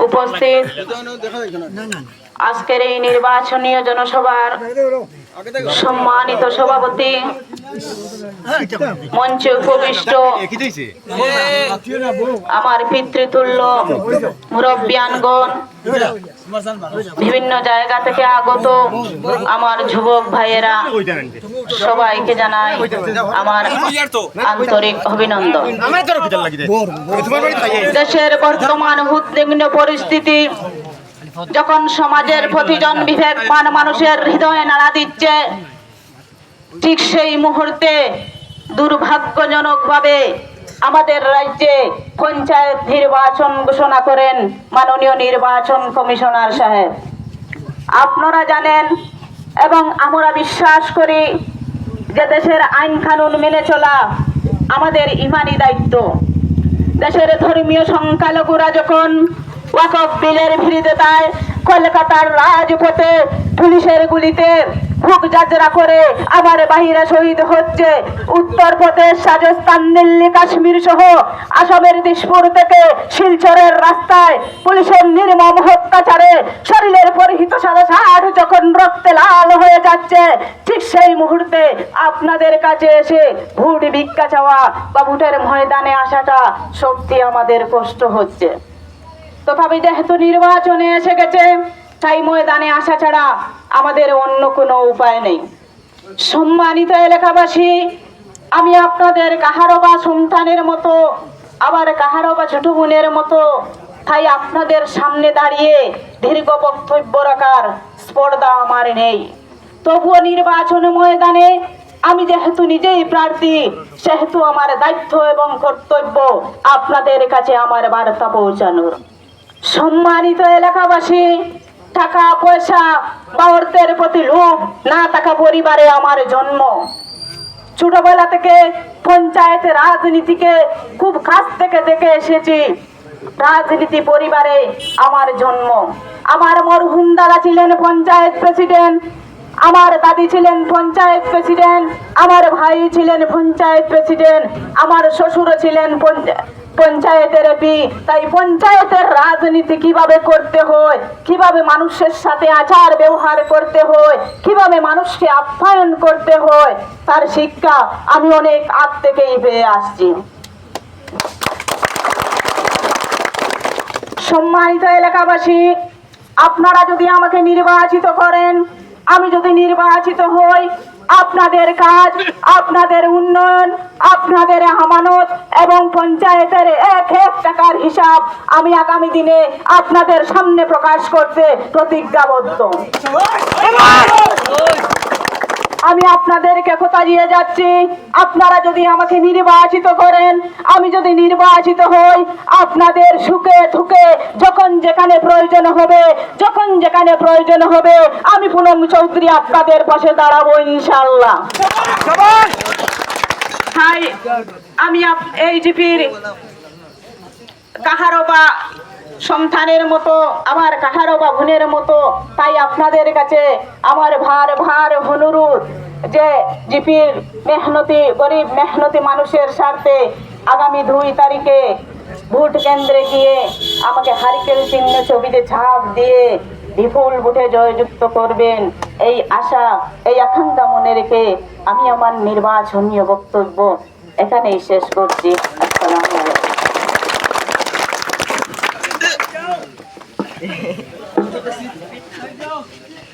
উপস্থিত আজকের এই নির্বাচনীয় জনসভার সম্মানিত সভাপতি মঞ্চে উপবিষ্ট আমার পিতৃতুল্য মুরব্বিয়ানগণ বিভিন্ন জায়গা থেকে আগত আমার যুবক ভাইয়েরা সবাইকে জানাই আমার আন্তরিক অভিনন্দন। দেশের বর্তমান উদ্বিগ্ন পরিস্থিতি যখন সমাজের প্রতিজন বিবেকবান মানুষের হৃদয়ে নাড়া দিচ্ছে ঠিক সেই মুহূর্তে দুর্ভাগ্যজনকভাবে আমাদের রাজ্যে পঞ্চায়েত নির্বাচন ঘোষণা করেন মাননীয় নির্বাচন কমিশনার সাহেব। আপনারা জানেন এবং আমরা বিশ্বাস করি যে দেশের আইন কানুন মেনে চলা আমাদের ইমানি দায়িত্ব। দেশের ধর্মীয় সংখ্যালঘুরা যখন ওয়াকফ বিলের বিরোধিতায় কলকাতার রাজপথে পুলিশের গুলিতে বুক যাত্রা করে আমার বাহিরে শহীদ হচ্ছে। উত্তরপ্রদেশ, রাজস্থান, দিল্লি, কাশ্মীর সহ আসামের দিশপুর থেকে শিলচরের রাস্তায় পুলিশের নির্মম অত্যাচারে শরীরের পরিহিত সাদা শার্ট যখন রক্তে লাল হয়ে যাচ্ছে, ঠিক সেই মুহূর্তে আপনাদের কাছে এসে ভোট ভিক্ষা চাওয়া বা ভোটের ময়দানে আসাটা সত্যি আমাদের কষ্ট হচ্ছে। তথাপি যেহেতু নির্বাচনে এসে গেছে, তাই ময়দানে আসা ছাড়া আমাদের অন্য কোনো উপায় নেই। সম্মানিত এলাকাবাসী, আমি আপনাদের কাহারো বা সন্তানের মতো, আবার কাহারো বা ছোট বোনের মতো, তাই আপনাদের সামনে দাঁড়িয়ে দীর্ঘ বক্তব্য রাখার স্পর্ধা আমার নেই। তবুও নির্বাচন ময়দানে আমি যেহেতু নিজেই প্রার্থী, সেহেতু আমার দায়িত্ব এবং কর্তব্য আপনাদের কাছে আমার বার্তা পৌঁছানোর। সম্মানিত এলাকাবাসী, টাকা পয়সা বা অর্থের প্রতি লোভ না থাকা পরিবারে আমার জন্ম। ছোটবেলা থেকে পঞ্চায়েত রাজনীতিকে খুব কাছ থেকে দেখে এসেছি। রাজনীতি পরিবারে আমার জন্ম। আমার মরহুম দাদা ছিলেন পঞ্চায়েত প্রেসিডেন্ট, আমার দাদি ছিলেন পঞ্চায়েত প্রেসিডেন্ট, আমার ভাই ছিলেন পঞ্চায়েত প্রেসিডেন্ট, আমার শ্বশুর ছিলেন পঞ্চা- পঞ্চায়েতের এপি তাই পঞ্চায়েতের রাজনীতি কীভাবে করতে হয়, কীভাবে মানুষের সাথে আচার ব্যবহার করতে হয়, কীভাবে মানুষকে আপ্যায়ন করতে হয়, তার শিক্ষা আমি অনেক আগ থেকেই পেয়ে আসছি। সম্মানিত এলাকাবাসী, আপনারা যদি আমাকে নির্বাচিত করেন, আমি যদি নির্বাচিত হই আপনাদের কাজ আপনাদের উন্নয়ন আপনাদের আমানত এবং পঞ্চায়েতের এক এক টাকার হিসাব আমি আগামী দিনে আপনাদের সামনে প্রকাশ করতে প্রতিজ্ঞাবদ্ধ আমি আপনাদেরকে কথা দিয়ে যাচ্ছি। আপনারা যদি আমাকে নির্বাচিত করেন, আমি যদি নির্বাচিত হই, আপনাদের সুখে দুঃখে যখন যেখানে প্রয়োজন হবে, যখন যেখানে প্রয়োজন হবে, আমি পুনম চৌধুরী আপনাদের পাশে দাঁড়াবো ইনশাল্লাহ হাই, আমি এই জিপির কাহারো বা সন্তানের মতো, আমার কাহারো বা বোনের মতো, তাই আপনাদের কাছে আমার ভার ভার অনুরোধ যে জিপির মেহনতি, গরিব মেহনতি মানুষের স্বার্থে আগামী দুই তারিখে ভোট কেন্দ্রে গিয়ে আমাকে হারিকেল চিহ্ন ছবিতে ছাপ দিয়ে বিপুল ভোটে জয়যুক্ত করবেন, এই আশা, এই আকাঙ্ক্ষা মনে রেখে আমি আমার নির্বাচনীয় বক্তব্য এখানেই শেষ করছি।